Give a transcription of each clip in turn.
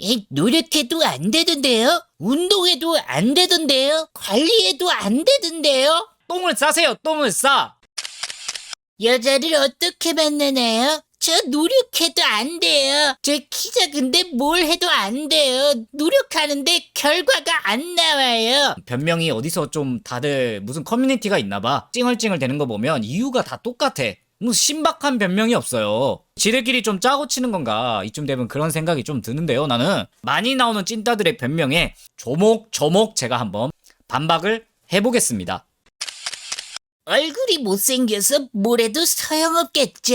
에, 노력해도 안 되던데요? 운동해도 안 되던데요? 관리해도 안 되던데요? 똥을 싸세요, 똥을 싸! 여자를 어떻게 만나나요? 저 노력해도 안 돼요. 저 키 작은데 뭘 해도 안 돼요. 노력하는데 결과가 안 나와요. 변명이 어디서 좀 다들 무슨 커뮤니티가 있나 봐. 찡얼찡얼 되는 거 보면 이유가 다 똑같아. 뭐 신박한 변명이 없어요. 지들끼리 좀 짜고 치는 건가 이쯤 되면 그런 생각이 좀 드는데요. 나는 많이 나오는 찐따들의 변명에 조목조목 제가 한번 반박을 해보겠습니다. 얼굴이 못생겨서 뭘 해도 소용없겠죠?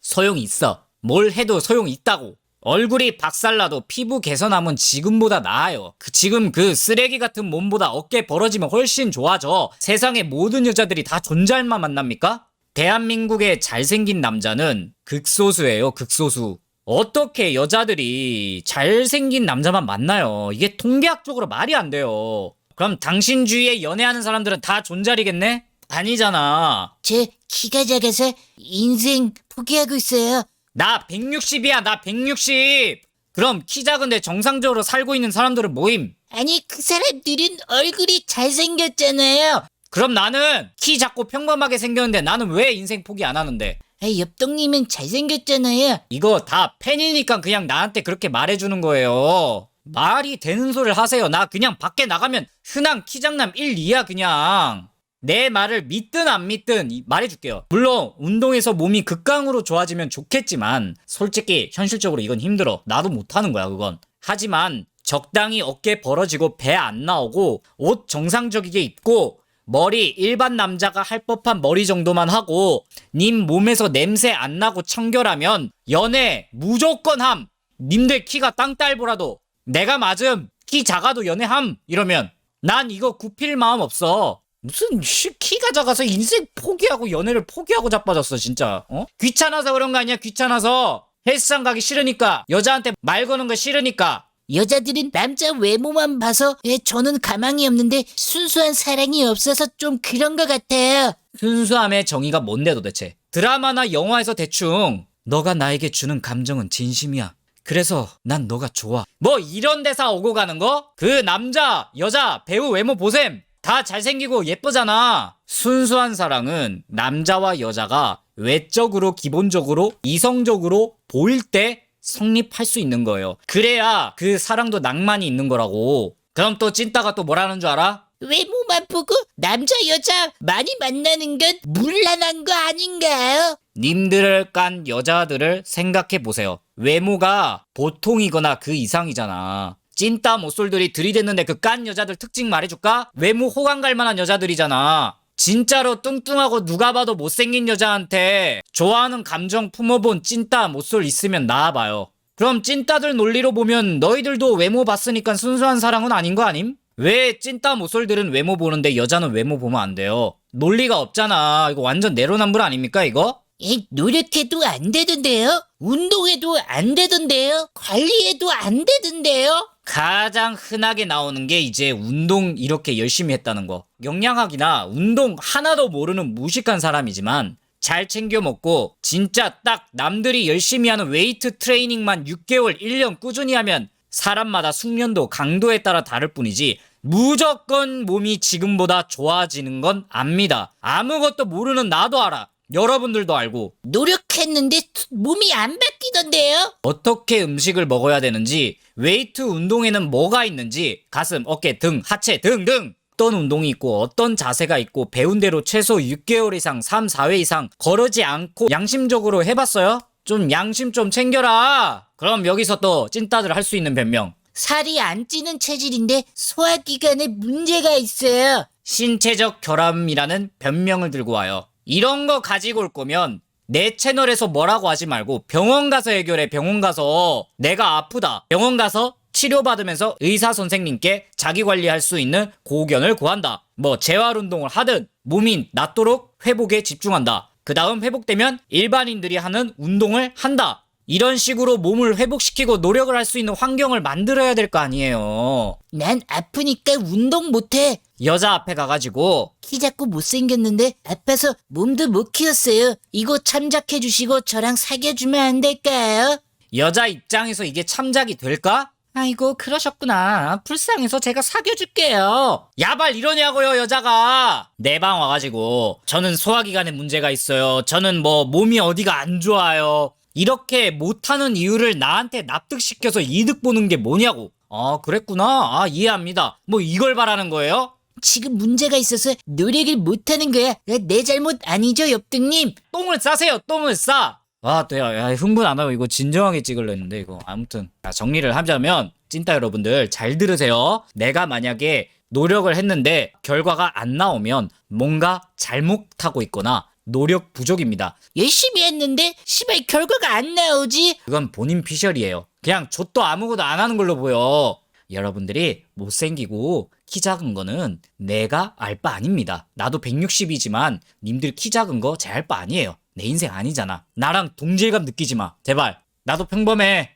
소용 있어. 뭘 해도 소용 있다고. 얼굴이 박살나도 피부 개선하면 지금보다 나아요. 그 지금 그 쓰레기 같은 몸보다 어깨 벌어지면 훨씬 좋아져. 세상의 모든 여자들이 다 존잘만 만납니까? 대한민국의 잘생긴 남자는 극소수예요, 극소수. 어떻게 여자들이 잘생긴 남자만 만나요? 이게 통계학적으로 말이 안 돼요. 그럼 당신 주위에 연애하는 사람들은 다 존잘이겠네? 아니잖아. 제 키가 작아서 인생 포기하고 있어요. 나 160이야, 나 160! 그럼 키 작은데 정상적으로 살고 있는 사람들은 모임. 아니 그 사람들은 얼굴이 잘생겼잖아요. 그럼 나는 키 작고 평범하게 생겼는데 나는 왜 인생 포기 안 하는데? 아, 옆동님은 잘생겼잖아요. 이거 다 팬이니까 그냥 나한테 그렇게 말해주는 거예요. 말이 되는 소리를 하세요. 나 그냥 밖에 나가면 흔한 키장남 1, 2야 그냥. 내 말을 믿든 안 믿든 이- 말해줄게요. 물론 운동해서 몸이 극강으로 좋아지면 좋겠지만 솔직히 현실적으로 이건 힘들어. 나도 못하는 거야 그건. 하지만 적당히 어깨 벌어지고 배 안 나오고 옷 정상적이게 입고 머리 일반 남자가 할 법한 머리 정도만 하고 님 몸에서 냄새 안 나고 청결하면 연애 무조건 함. 님들 키가 땅딸보라도 내가 맞음 키 작아도 연애함 이러면 난 이거 굽힐 마음 없어. 무슨 씨, 키가 작아서 인생 포기하고 연애를 포기하고 자빠졌어 진짜. 어? 귀찮아서 그런 거 아니야 귀찮아서 헬스장 가기 싫으니까 여자한테 말 거는 거 싫으니까 여자들은 남자 외모만 봐서 예, 저는 가망이 없는데 순수한 사랑이 없어서 좀 그런 것 같아요. 순수함의 정의가 뭔데 도대체? 드라마나 영화에서 대충 너가 나에게 주는 감정은 진심이야. 그래서 난 너가 좋아. 뭐 이런 대사 오고 가는 거? 그 남자, 여자, 배우 외모 보셈 다 잘생기고 예쁘잖아. 순수한 사랑은 남자와 여자가 외적으로 기본적으로 이성적으로 보일 때 성립할 수 있는 거예요. 그래야 그 사랑도 낭만이 있는 거라고. 그럼 또 찐따가 또 뭐라는 줄 알아? 외모만 보고 남자 여자 많이 만나는 건 물란한 거 아닌가요? 님들을 깐 여자들을 생각해 보세요. 외모가 보통이거나 그 이상이잖아. 찐따 모쏠들이 들이댔는데 그 깐 여자들 특징 말해줄까? 외모 호감 갈 만한 여자들이잖아. 진짜로 뚱뚱하고 누가 봐도 못생긴 여자한테 좋아하는 감정 품어본 찐따 모쏠 있으면 나와봐요. 그럼 찐따들 논리로 보면 너희들도 외모 봤으니까 순수한 사랑은 아닌 거 아님? 왜 찐따 모쏠들은 외모 보는데 여자는 외모 보면 안 돼요? 논리가 없잖아. 이거 완전 내로남불 아닙니까 이거? 에, 노력해도 안 되던데요? 운동해도 안 되던데요? 관리해도 안 되던데요? 가장 흔하게 나오는 게 이제 운동 이렇게 열심히 했다는 거. 영양학이나 운동 하나도 모르는 무식한 사람이지만 잘 챙겨 먹고 진짜 딱 남들이 열심히 하는 웨이트 트레이닝만 6개월, 1년 꾸준히 하면 사람마다 숙련도, 강도에 따라 다를 뿐이지 무조건 몸이 지금보다 좋아지는 건 압니다. 아무것도 모르는 나도 알아. 여러분들도 알고 노력했는데 몸이 안 바뀌던데요? 어떻게 음식을 먹어야 되는지, 웨이트 운동에는 뭐가 있는지, 가슴, 어깨, 등, 하체 등등! 어떤 운동이 있고 어떤 자세가 있고 배운 대로 최소 6개월 이상 3, 4회 이상 거르지 않고 양심적으로 해봤어요? 좀 양심 좀 챙겨라! 그럼 여기서 또 찐따들 할 수 있는 변명. 살이 안 찌는 체질인데 소화기관에 문제가 있어요. 신체적 결함이라는 변명을 들고 와요. 이런 거 가지고 올 거면 내 채널에서 뭐라고 하지 말고 병원 가서 해결해 병원 가서 내가 아프다 병원 가서 치료받으면서 의사 선생님께 자기 관리할 수 있는 고견을 구한다. 뭐 재활 운동을 하든 몸이 낫도록 회복에 집중한다. 그 다음 회복되면 일반인들이 하는 운동을 한다. 이런 식으로 몸을 회복시키고 노력을 할 수 있는 환경을 만들어야 될 거 아니에요. 난 아프니까 운동 못해. 여자 앞에 가가지고 키 작고 못생겼는데 아파서 몸도 못 키웠어요. 이거 참작해 주시고 저랑 사귀어 주면 안 될까요? 여자 입장에서 이게 참작이 될까? 아이고 그러셨구나 불쌍해서 제가 사귀어줄게요 야발 이러냐고요 여자가 내 방 와가지고 저는 소화기관에 문제가 있어요 저는 뭐 몸이 어디가 안 좋아요 이렇게 못하는 이유를 나한테 납득시켜서 이득 보는 게 뭐냐고 아 그랬구나 아 이해합니다 뭐 이걸 바라는 거예요? 지금 문제가 있어서 노력을 못하는 거야. 내 잘못 아니죠, 옆등님? 똥을 싸세요 똥을 싸 아, 또 야, 야, 흥분 안 하고 이거 진정하게 찍으려 했는데 이거 아무튼 자, 정리를 하자면 찐따 여러분들 잘 들으세요. 내가 만약에 노력을 했는데 결과가 안 나오면 뭔가 잘못하고 있거나 노력 부족입니다. 열심히 했는데 시발 결과가 안 나오지. 그건 본인 피셜이에요. 그냥 좆도 아무것도 안 하는 걸로 보여. 여러분들이 못생기고 키 작은 거는 내가 알 바 아닙니다. 나도 160이지만 님들 키 작은 거 제 알 바 아니에요. 내 인생 아니잖아. 나랑 동질감 느끼지 마. 제발. 나도 평범해.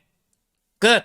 끝.